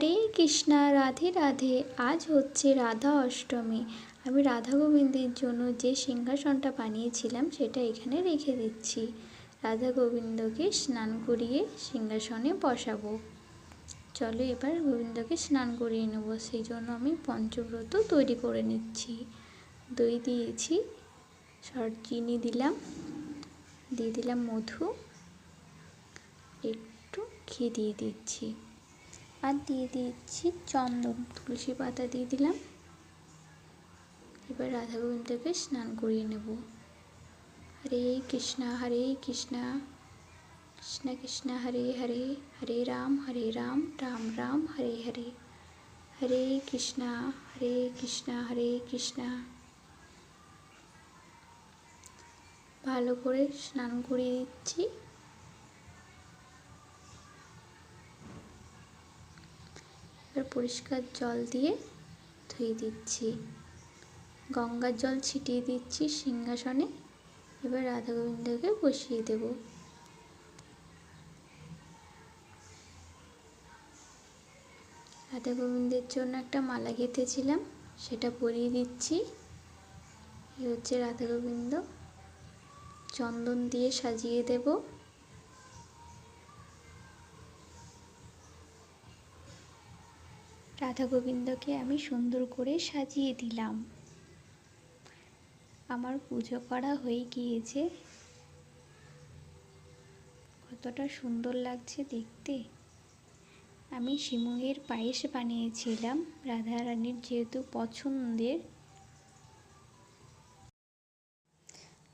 হরে কৃষ্ণা, রাধে রাধে। আজ হচ্ছে রাধা অষ্টমী। আমি রাধা গোবিন্দের জন্য যে সিংহাসনটা বানিয়েছিলাম, সেটা এখানে রেখে দিচ্ছি। রাধা গোবিন্দকে স্নান করিয়ে সিংহাসনে বসাবো। চলো এবার গোবিন্দকে স্নান করিয়ে নেব। সেই জন্য আমি পঞ্চব্রত তৈরি করে নিচ্ছি। দই দিয়েছি সর চিনি দিলাম, দিয়ে দিলাম মধু, একটু ঘি দিয়ে দিচ্ছি। আর দিয়ে দিচ্ছি চন্দন। তুলসী পাতা দিয়ে দিলাম। এবার রাধা গোবিন্দকে স্নান করিয়ে নেব। হরে কৃষ্ণা হরে কৃষ্ণা। কৃষ্ণ কৃষ্ণ, হরে হরে। হরে রাম হরে রাম। রাম রাম, হরে হরে। হরে কৃষ্ণা হরে কৃষ্ণা হরে কৃষ্ণা। ভালো করে স্নান করিয়ে দিচ্ছি। পরিষ্কার জল দিয়ে ধুয়ে দিচ্ছি। গঙ্গার জল ছিটিয়ে দিচ্ছি সিংহাসনে। এবার রাধা গোবিন্দকে বসিয়ে দেব। রাধা গোবিন্দের জন্য একটা মালা গেঁথেছিলাম, সেটা পরিয়ে দিচ্ছি। এ হচ্ছে রাধা গোবিন্দ চন্দন দিয়ে সাজিয়ে দেবো। রাধা গোবিন্দকে আমি সুন্দর করে সাজিয়ে দিলাম। আমার পুজো করা হয়ে গিয়েছে। কতটা সুন্দর লাগছে দেখতে। আমি শিমুয়ের পায়েস বানিয়েছিলাম, রাধারানীর যেহেতু পছন্দের।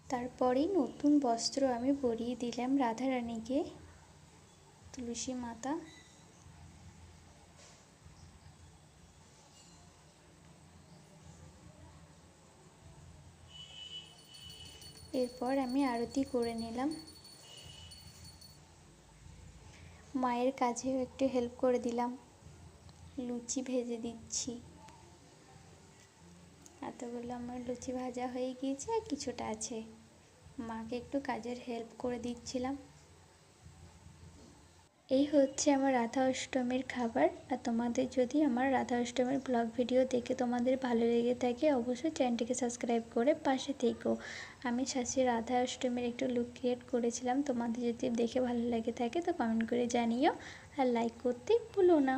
তারপরেই নতুন বস্ত্র আমি পরিয়ে দিলাম রাধারানীকে। তুলসী মাতা। এরপর আমি আরতি করে নিলাম। মায়ের কাজেও একটু হেল্প করে দিলাম। লুচি ভেজে দিচ্ছি। এতগুলো আমার লুচি ভাজা হয়ে গিয়েছে, কিছুটা আছে। মাকে একটু কাজের হেল্প করে দিচ্ছিলাম। এই হচ্ছে আমার রাধা অষ্টমীর খাবার। আর তোমাদের যদি আমার রাধা অষ্টমীর ব্লগ ভিডিও দেখে তোমাদের ভালো লেগে থাকে, অবশ্যই চ্যানেলটিকে সাবস্ক্রাইব করে পাশে থেকো। আমি শাশি রাধা অষ্টমীর একটু লুক ক্রিয়েট করেছিলাম, তোমাদের যদি দেখে ভালো লেগে থাকে তো কমেন্ট করে জানিও। আর লাইক করতে ভুলো না।